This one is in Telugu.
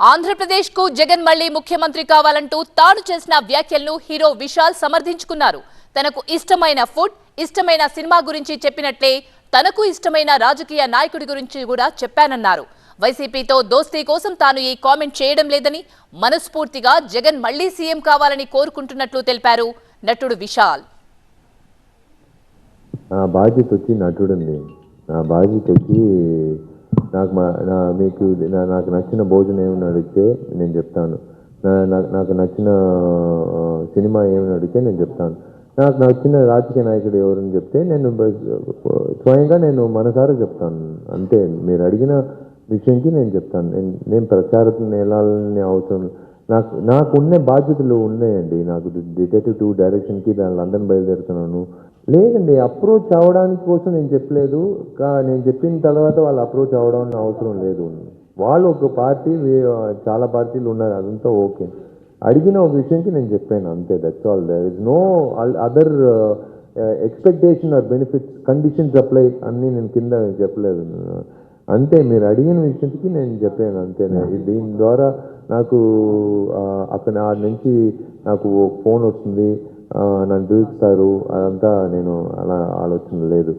ఆంధ్రప్రదేశ్కు జగన్ మళ్ళీ ముఖ్యమంత్రి కావాలంటూ తాను చేసిన వ్యాఖ్యలను హీరో విశాల్ సమర్థించుకున్నారు. తనకు ఇష్టమైన ఫుడ్ ఇష్టమైన సినిమా గురించి చెప్పినట్లే తనకు ఇష్టమైన రాజకీయ నాయకుడి గురించి కూడా చెప్పానన్నారు. వైసీపీతో దోస్తీ కోసం తాను ఈ కామెంట్ చేయడం లేదని మనస్ఫూర్తిగా జగన్ మళ్ళీ సీఎం కావాలని కోరుకుంటున్నట్లు తెలిపారు నటుడు విశాల్. నా బాధ్యత వచ్చి నటుడండి. నా బాధ్యత వచ్చి నాకు మా నా మీకు నా నాకు నచ్చిన భోజనం ఏమని అడిగితే నేను చెప్తాను. నా నాకు నచ్చిన సినిమా ఏమని అడిగితే నేను చెప్తాను. నాకు నచ్చిన రాజకీయ నాయకుడు ఎవరని చెప్తే నేను స్వయంగా నేను మనసారా చెప్తాను. అంతే. మీరు అడిగిన విషయంకి నేను చెప్తాను. నేను నేను ప్రచారం వెళ్ళాలని అవసరం నాకు నాకు ఉన్న బాధ్యతలు ఉన్నాయండి. నాకు డిటెక్టివ్ టూ డైరెక్షన్కి దాని లండన్ బయలుదేరుతున్నాను. లేదండి అప్రోచ్ అవ్వడానికి కోసం నేను చెప్పలేదు. కా- నేను చెప్పిన తర్వాత వాళ్ళు అప్రోచ్ అవ్వడం అవసరం లేదు. వాళ్ళు ఒక పార్టీ చాలా పార్టీలు ఉన్నారు. అదంతా ఓకే. అడిగిన ఒక విషయంకి నేను చెప్పాను అంతే that's all there is no other expectation or benefits conditions apply అన్నీ నేను కింద చెప్పలేదు. అంతే మీరు అడిగిన విషయంకి నేను చెప్పాను అంతే. దీని ద్వారా నాకు అక్కడ నుంచి నాకు ఫోన్ వస్తుంది. నన్ను పిలుస్తారు అదంతా నేను అలా ఆలోచన లేదు.